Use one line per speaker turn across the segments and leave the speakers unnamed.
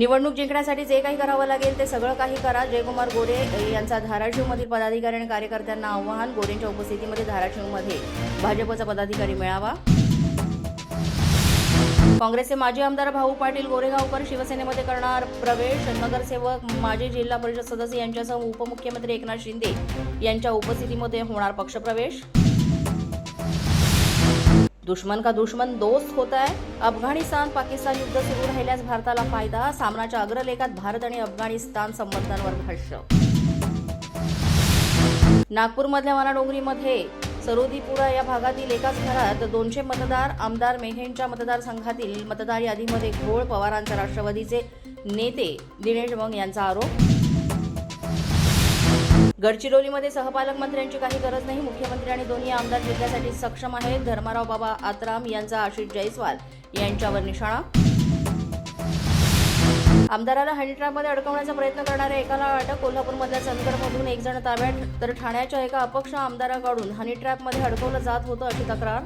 निवडणूक जिंकण्यासाठी जे काही करावं लागेल ते सगळं काही करा. जयकुमार गोरे यांचा धाराशिवमधील पदाधिकारी आणि कार्यकर्त्यांना आव्हान गोरेंच्या उपस्थितीमध्ये धाराशिवमध्ये भाजपचा पदाधिकारी मिळावा. काँग्रेसचे माजी आमदार भाऊ पाटील गोरेगावकर शिवसेनेमध्ये करणार प्रवेश. नगरसेवक माजी जिल्हा परिषद सदस्य यांच्यासह उपमुख्यमंत्री एकनाथ शिंदे यांच्या उपस्थितीमध्ये होणार पक्षप्रवेश. दुश्मन का दुश्मन दोस्त होत आहे अफगाणिस्तान पाकिस्तान युद्ध सुरू राहिल्यास भारताला फायदा सामनाच्या अग्रलेखात भारत आणि अफगाणिस्तान संबंधांवर भाष्य. नागपूरमधल्या वनाडोंगरीमध्ये सरोदीपुरा या भागातील एकाच घरात दोनशे मतदार आमदार मेहेंच्या मतदारसंघातील मतदार यादीमध्ये घोळ पवारांचा राष्ट्रवादीचे नेते दिनेश मग यांचा आरोप गडचिरोलीमध्ये सहपालक मंत्र्यांची काही गरज नाही. मुख्यमंत्री आणि दोन्ही आमदार जिल्ह्यासाठी सक्षम आहेत. धर्माराव बाबा आत्राम यांचा आशिष जयस्वाल यांच्यावर निशाणा. आमदाराला हनीट्रॅपमध्ये अडकवण्याचा प्रयत्न करणाऱ्या एकाला अटक. कोल्हापूरमधल्या चंदगडमधून एक जण ताब्यात तर ठाण्याच्या एका अपक्ष आमदाराकडून हनीट्रॅपमध्ये अडकवलं जात होतं अशी तक्रार.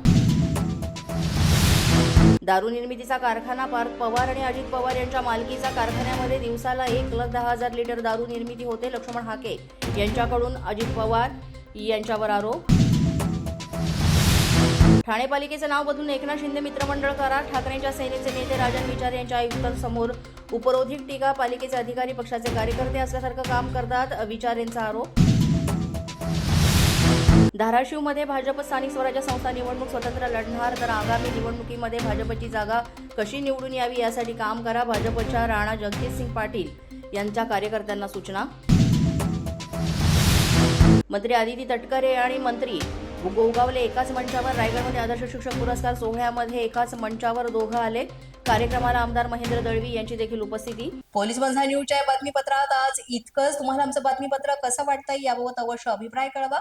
दारू निर्मितीचा कारखाना पार्थ पवार आणि अजित पवार यांच्या मालकीचा कारखान्यामध्ये दिवसाला एक लाख दहा हजार लिटर दारू निर्मिती होते लक्ष्मण हाके यांच्याकडून अजित पवार यांच्यावर आरोप. ठाणे पालिकेचं नाव बदलून एकनाथ शिंदे मित्रमंडळ करार ठाकरेंच्या सेनेचे नेते राजन विचार यांच्या आयुक्तांसमोर उपरोधिक टीका पालिकेचे अधिकारी पक्षाचे कार्यकर्ते असल्यासारखं काम करतात विचार यांचा आरोप. धाराशिवमध्ये भाजप स्थानिक स्वराज्य संस्था निवडणूक स्वतंत्र लढणार तर आगामी निवडणुकीमध्ये भाजपची जागा कशी निवडून यावी यासाठी काम करा. भाजपच्या राणा जगजितसिंग पाटील यांच्या कार्यकर्त्यांना सूचना. मंत्री आदिती तटकरे आणि मंत्री गोगावले एकाच मंचावर रायगडमध्ये आदर्श शिक्षक पुरस्कार सोहळ्यामध्ये एकाच मंचावर दोघं आले. कार्यक्रमाला आमदार महेंद्र दळवी यांची देखील उपस्थिती. पोलीस बंधा न्यूजच्या बातमीपत्रात आज इतकंच. तुम्हाला आमचं बातमीपत्र कसं वाटतंय याबाबत अवश्य अभिप्राय कळवा.